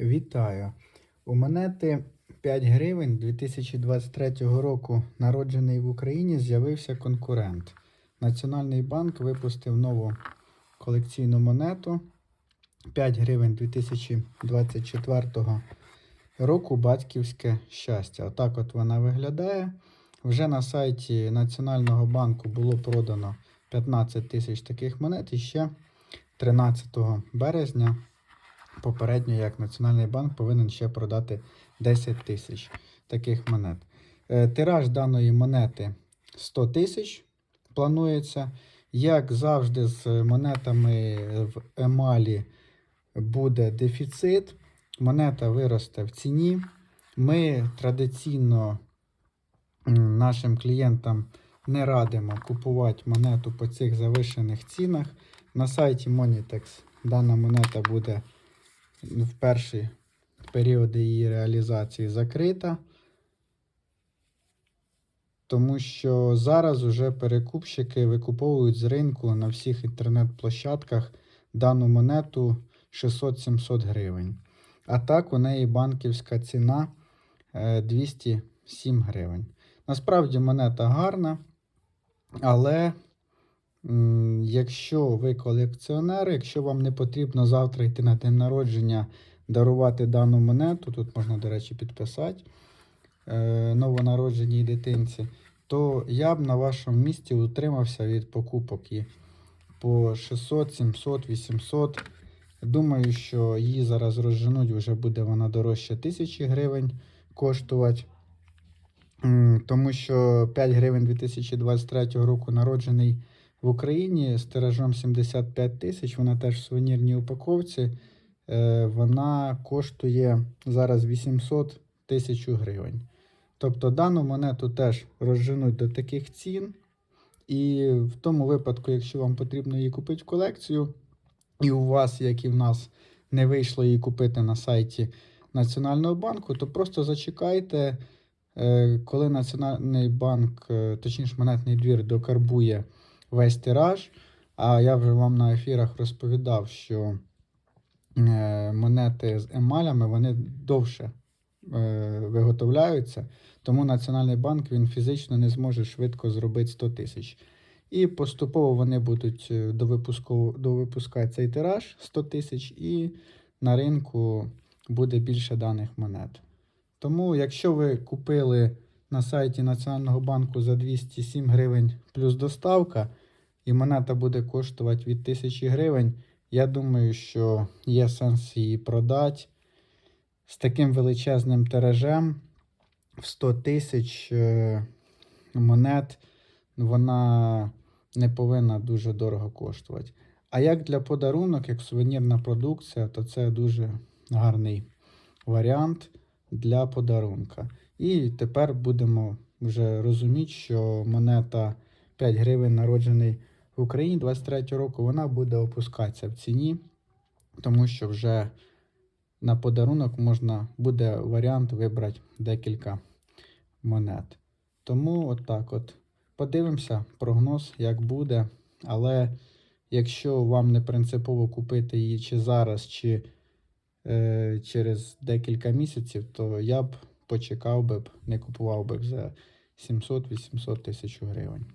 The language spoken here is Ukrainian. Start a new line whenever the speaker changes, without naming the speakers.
Вітаю! У монети 5 гривень 2023 року, народжений в Україні, з'явився конкурент. Національний банк випустив нову колекційну монету 5 гривень 2024 року Батьківське щастя. Отак от вона виглядає. Вже на сайті Національного банку було продано 15 тисяч таких монет і ще 13 березня попередньо, як Національний банк повинен ще продати 10 тисяч таких монет. Е, Тираж даної монети 100 тисяч планується. Як завжди, з монетами в емалі буде дефіцит, монета виросте в ціні. Ми традиційно нашим клієнтам не радимо купувати монету по цих завишених цінах. На сайті Monitex дана монета буде в перші періоди її реалізації закрита. Тому що зараз уже перекупщики викуповують з ринку на всіх інтернет-площадках дану монету 600-700 гривень. А так у неї банківська ціна е, 207 гривень. Насправді монета гарна, але якщо ви колекціонер, якщо вам не потрібно завтра йти на день народження дарувати дану монету, тут можна, до речі, підписати е, новонародженій дитинці, то я б на вашому місці утримався від покупок і по 600, 700, 800. Думаю, що її зараз розженуть, вже буде вона дорожче 1000 гривень коштувати. Тому що 5 гривень 2023 року народжений в Україні з тиражом 75 тисяч. Вона теж в сувенірній упаковці. Е, Вона коштує зараз 800 тисяч гривень. Тобто дану монету теж розженуть до таких цін. І в тому випадку, якщо вам потрібно її купити в колекцію, і у вас, як і в нас, не вийшло її купити на сайті Національного банку, то просто зачекайте, е, коли Національний банк, е, точніше монетний двір, докарбує весь тираж. А я вже вам на ефірах розповідав, що е, монети з емалями вони довше е, виготовляються, тому Національний банк він фізично не зможе швидко зробити 100 тисяч. І поступово вони будуть е, довипускати цей тираж 100 тисяч, і на ринку буде більше даних монет. Тому, якщо ви купили на сайті Національного банку за 207 гривень плюс доставка, і монета буде коштувати від 1000 гривень, я думаю, що є сенс її продати з таким величезним тиражем в 100 тисяч е, монет. Вона не повинна дуже дорого коштувати. А як для подарунок, як сувенірна продукція, то це дуже гарний варіант для подарунка. І тепер будемо вже розуміти, що монета 5 гривень народжений в Україні 23 року, вона буде опускатися в ціні, тому що вже на подарунок можна буде варіант вибрати декілька монет. Тому отак от. Подивимося прогноз, як буде. Але якщо вам не принципово купити її чи зараз, чи е, через декілька місяців, то я б почекав би, не купував би за 700-800 тисяч гривень.